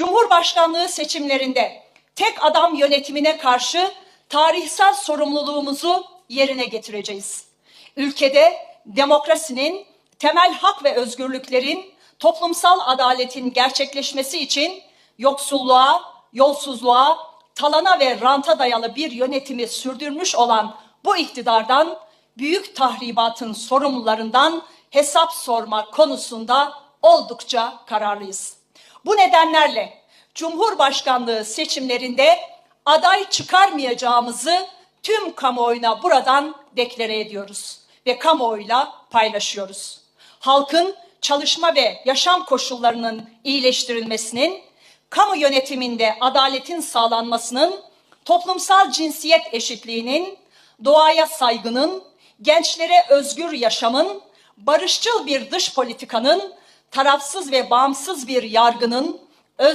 Cumhurbaşkanlığı seçimlerinde tek adam yönetimine karşı tarihsel sorumluluğumuzu yerine getireceğiz. Ülkede demokrasinin, temel hak ve özgürlüklerin, toplumsal adaletin gerçekleşmesi için yoksulluğa, yolsuzluğa, talana ve ranta dayalı bir yönetimi sürdürmüş olan bu iktidardan büyük tahribatın sorumlularından hesap sorma konusunda oldukça kararlıyız. Bu nedenlerle Cumhurbaşkanlığı seçimlerinde aday çıkarmayacağımızı tüm kamuoyuna buradan deklare ediyoruz ve kamuoyuyla paylaşıyoruz. Halkın çalışma ve yaşam koşullarının iyileştirilmesinin, kamu yönetiminde adaletin sağlanmasının, toplumsal cinsiyet eşitliğinin, doğaya saygının, gençlere özgür yaşamın, barışçıl bir dış politikanın, tarafsız ve bağımsız bir yargının,